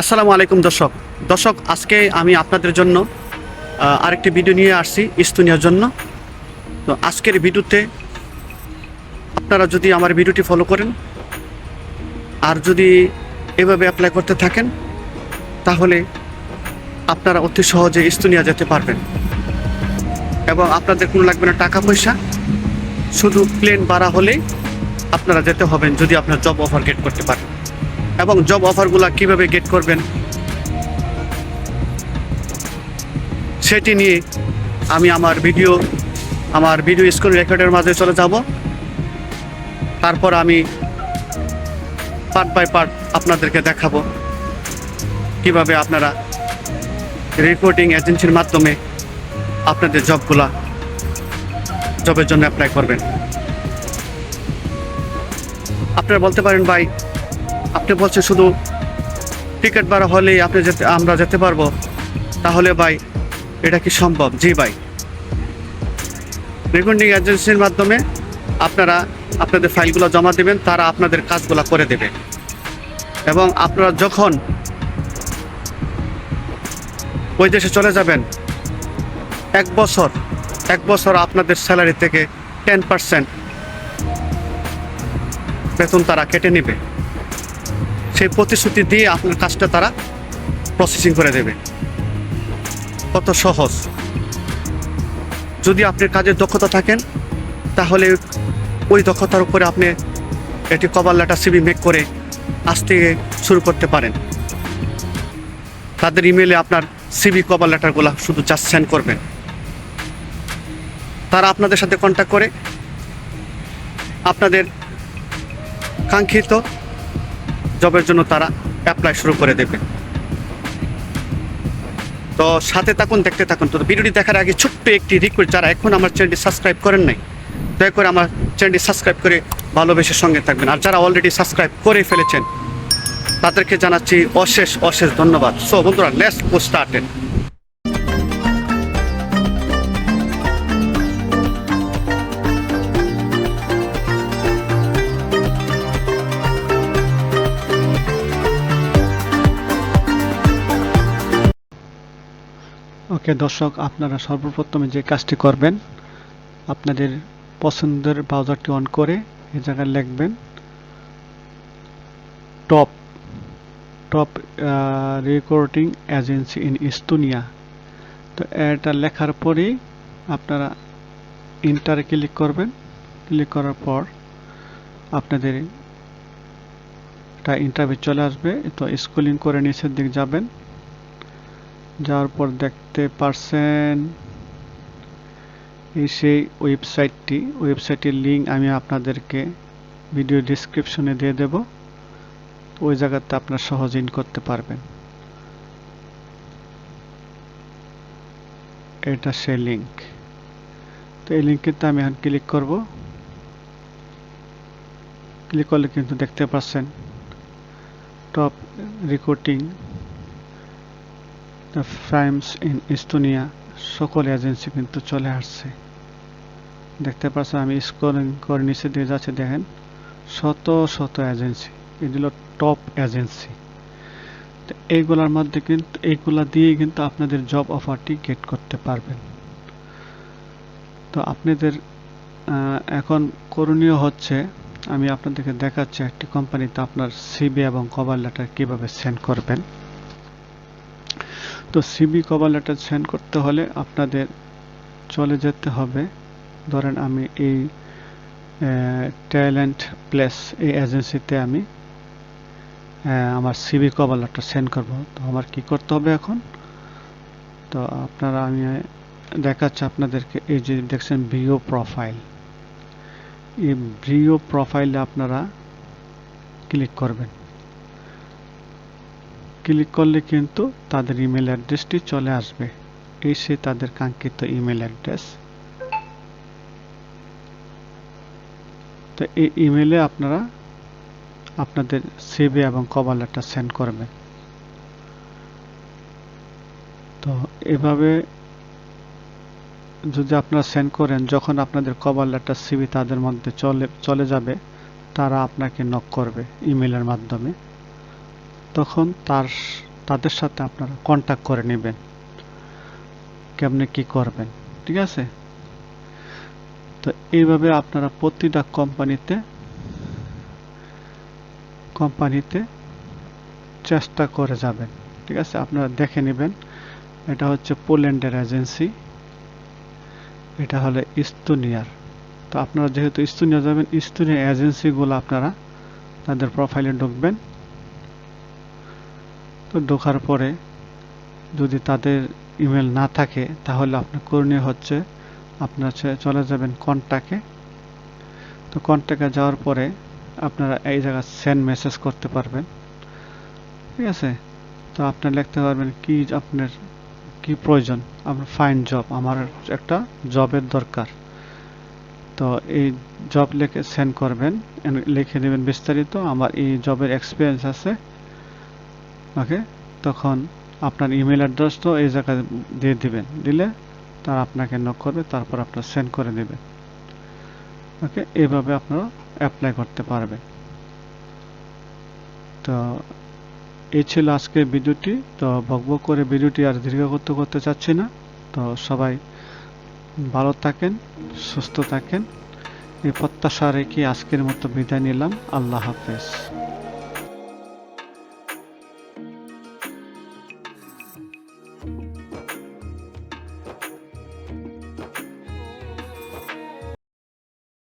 আসসালামু আলাইকুম দর্শক। দর্শক, আজকে আমি আপনাদের জন্য আরেকটি ভিডিও নিয়ে আসছি ইস্তুনিয়ার জন্য। তো আজকের ভিডিওতে আপনারা যদি আমার ভিডিওটি ফলো করেন আর যদি এভাবে অ্যাপ্লাই করতে থাকেন, তাহলে আপনারা অতি সহজে ইস্তুনিয়া যেতে পারবেন। এবং আপনাদের কোনো লাগবে না টাকা পয়সা, শুধু প্লেন ভাড়া হলেই আপনারা যেতে হবেন যদি আপনার জব অফার গেট করতে পারেন। এবং জব অফারগুলো কীভাবে গেট করবেন, সেটি নিয়ে আমি আমার ভিডিও আমার ভিডিও স্ক্রিন রেকর্ডের মাঝে চলে যাব। তারপর আমি পার্ট বাই পার্ট আপনাদেরকে দেখাবো কীভাবে আপনারা রেকর্ডিং এজেন্সির মাধ্যমে আপনাদের জবগুলা জবের জন্য অ্যাপ্লাই করবেন। আপনারা বলতে পারেন, ভাই আপনি বলছেন শুধু টিকিট ভাড়া হলেই আপনি যেতে, আমরা যেতে পারব। তাহলে ভাই, এটা কি সম্ভব? জি ভাই। রেকর্ডিং এজেন্সির মাধ্যমে আপনারা আপনাদের ফাইলগুলো জমা দেবেন, তারা আপনাদের কাজগুলো করে দেবে। এবং আপনারা যখন ওই দেশে চলে যাবেন, এক বছর এক বছর আপনাদের স্যালারি থেকে টেন পার্সেন্ট বেতন তারা কেটে নেবে। সেই প্রতিশ্রুতি দিয়ে আপনার কাজটা তারা প্রসেসিং করে দেবে। কত সহজ। যদি আপনার কাজের দক্ষতা থাকেন, তাহলে ওই দক্ষতার উপরে আপনি এটি কভার লেটার সিবি মেক করে আজ থেকে শুরু করতে পারেন। তাদের ইমেলে আপনার সিবি কভার লেটারগুলো শুধু জাস্ট সেন্ড করবেন। তারা আপনাদের সাথে কন্ট্যাক্ট করে, আপনাদের কাঙ্ক্ষিত জবের জন্য তারা অ্যাপ্লাই শুরু করে দেবে। তো সাথে থাকুন, দেখতে থাকুন। তো ভিডিওটি দেখার আগে ছোট্ট একটি রিকোয়েস্ট যারা এখন আমার চ্যানেলটি সাবস্ক্রাইব করেন নাই, দয়া করে আমার চ্যানেলটি সাবস্ক্রাইব করে ভালোবেসে সঙ্গে থাকবেন। আর যারা অলরেডি সাবস্ক্রাইব করে ফেলেছেন, তাদেরকে জানাচ্ছি অশেষ অশেষ ধন্যবাদ। সো বন্ধুরা নেক্সট পোস্ট স্টার্টেড ওকে দর্শক, আপনারা সর্বপ্রথমে যে কাজটি করবেন, আপনাদের পছন্দের ব্রাউজারটি অন করে এই জায়গায় লিখবেন top top recording agency in Estonia তো এটা লেখার পরেই আপনারা ইন্টারে ক্লিক করবেন। ক্লিক করার পর আপনাদের এটা ইন্টারভিউ চলে আসবে। তো স্কুলিং করে নিচের দিক যাবেন। যাওয়ার পর দেখতে পারছেন এই সেই ওয়েবসাইটটি। ওয়েবসাইটের লিঙ্ক আমি আপনাদেরকে ভিডিও ডিসক্রিপশনে দিয়ে দেব। ওই জায়গাতে আপনার সহজ ইন করতে পারবেন। এটা সেই লিঙ্ক। তো এই লিঙ্কেতে আমি এখন ক্লিক করব। ক্লিক করলে কিন্তু দেখতে পাচ্ছেন। Top recording firms in Estonia সকল এজেন্সি কিন্তু চলে আসছে। দেখতে পাচ্ছেন আমি স্কোরিং করে নিচে দিয়ে যাচ্ছে, দেখেন। শত শত এজেন্সি এগুলো টপ এজেন্সি তো এইগুলোর মধ্যে কিন্তু, এইগুলা দিয়ে কিন্তু আপনাদের জব অফারটি গেট করতে পারবেন। তো আপনাদের এখন করণীয় হচ্ছে, আমি আপনাদেরকে দেখাচ্ছি একটি কোম্পানিতে আপনার সিবি এবং কভার লেটার কীভাবে সেন্ড করবেন। তো সিবি কভার লেটার সেন্ড করতে হলে আপনাদের চলে যেতে হবে। ধরেন আমি এই ট্যালেন্ট প্লেস এই এজেন্সিতে আমি আমার সিবি কভার লেটার সেন্ড করব। তো আমার কি করতে হবে এখন? তো আপনারা আমি দেখাচ্ছি আপনাদেরকে এই যে দেখছেন ভিও প্রোফাইল এই ভিও প্রোফাইলে আপনারা ক্লিক করবেন। ক্লিক করলে কিন্তু তাদের ইমেল অ্যাড্রেসটি চলে আসবে। এই সে তাদের কাঙ্ক্ষিত ইমেল অ্যাড্রেস। তো এই ইমেলে আপনারা আপনাদের সিভি এবং কভার লেটার সেন্ড করবেন। তো এভাবে যদি আপনারা সেন্ড করেন, যখন আপনাদের কভার লেটার সিভি তাদের মধ্যে চলে চলে যাবে, তারা আপনাকে নক করবে ইমেলের মাধ্যমে। তখন তার তাদের সাথে আপনারা কন্ট্যাক্ট করে নেবেন। কেমনে কি করবেন, ঠিক আছে? তো এইভাবে আপনারা প্রতিটা কোম্পানিতে কোম্পানিতে চেষ্টা করে যাবেন, ঠিক আছে? আপনারা দেখে নেবেন। এটা হচ্ছে পোল্যান্ডের এজেন্সি। এটা হলো ইস্তোনিয়ার। তো আপনারা যেহেতু ইস্তোনিয়া যাবেন, ইস্তোনিয়া এজেন্সিগুলো আপনারা তাদের প্রোফাইলে ঢুকবেন। তো ঢোকার পরে যদি তাদের ইমেল না থাকে, তাহলে আপনার করণীয় হচ্ছে আপনার চলে যাবেন কন্ট্যাক্টে তো কন্ট্যাক্টে যাওয়ার পরে আপনারা এই জায়গায় সেন্ড মেসেজ করতে পারবেন। ঠিক আছে? তো আপনার লিখতে পারবেন কি আপনার কি প্রয়োজন। আপনার ফাইন জব আমার একটা জবের দরকার। তো এই জব লিখে সেন্ড করবেন। লিখে দেবেন বিস্তারিত। আমার এই জবের এক্সপিরিয়েন্স আছে। ওকে তখন আপনার ইমেল অ্যাড্রেস তো এই জায়গায় দিয়ে দিবেন। দিলে তার আপনাকে নক করবে, তারপর আপনার সেন্ড করে দেবে। ওকে এইভাবে আপনারা অ্যাপ্লাই করতে পারবেন। তো এই ছিল আজকের ভিডিওটি। তো বকবক করে ভিডিওটি আর দীর্ঘ করতে করতে চাচ্ছি না। তো সবাই ভালো থাকেন, সুস্থ থাকেন। এই প্রত্যাশা রেখে আজকের মতো বিদায় নিলাম। আল্লাহ হাফেজ।